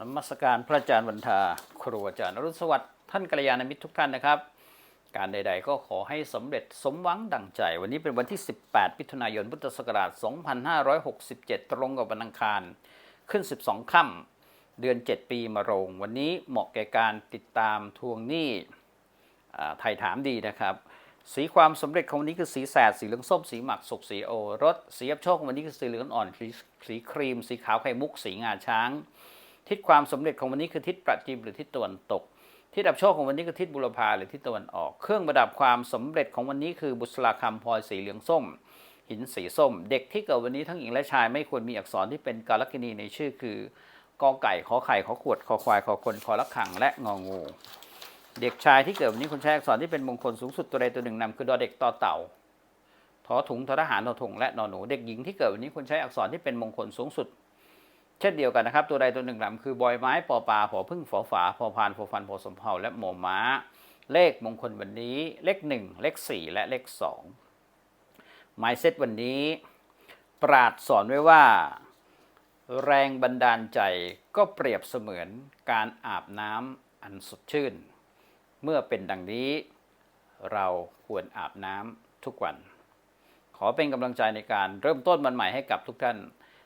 นมัสการพระอาจารย์วันทาครูอาจารย์อรุณสวัสดิ์ท่านกัลยาณมิตรทุกท่านนะครับ การใด ๆ ก็ขอให้สำเร็จสมหวังดังใจ วันนี้เป็นวันที่ 18มิถุนายนพุทธศักราช 2567 ตรงกับวันอังคาร ขึ้น 12 ค่ำเดือน 7 ปีมะโรง วันนี้เหมาะแก่การติดตามทวงหนี้ไทยถามดีนะครับ สีความสำเร็จของวันนี้คือสีแสดสีเหลืองส้มสีหมักสุกสีโอรสสีอับโชควันนี้คือสีเหลืองอ่อนสีครีม สีขาวไข่มุก สีงาช้าง ทิศความสำเร็จของวันนี้คือทิศประจิมหรือทิศตะวันตก ทิศอับโชคของวันนี้คือทิศบุรพาหรือทิศตะวันออก เครื่องประดับความสำเร็จของวันนี้คือบุษราคำพลอยสีเหลืองส้ม หินสีส้ม เด็กที่เกิดวันนี้ทั้งหญิงและชายไม่ควรมีอักษรที่เป็นกาลกินีในชื่อคือกอไก่ขอไข่ขอขวดขอควายขอคนขอละขังและงองู เด็กชายที่เกิดวันนี้คุณใช้อักษรที่เป็นมงคลสูงสุดตัวใดตัวหนึ่งนำคือดอเด็กต่อเต่าทอถุงทอทหารทอถุงและนอนหนู เด็กหญิงที่เกิดวันนี้คุณใช้อักษรที่เป็นมงคลสูงสุด ช่นเดียวกันนะครับ ตัวใดตัวหนึ่งนำคือบอยไม้ปอปลาผอพึ่งฝอฝาพอพานพอฟันพอสมเภาและหมอม้า เลขมงคลวันนี้ เลขหนึ่งเลขสี่และเลขสองหมายเซตวันนี้ ปราดสอนไว้ว่า แรงบันดาลใจก็เปรียบเสมือนการอาบน้ำอันสดชื่น เมื่อเป็นดังนี้ เราควรอาบน้ำทุกวัน ขอเป็นกำลังใจในการเริ่มต้นวันใหม่ให้กับทุกท่าน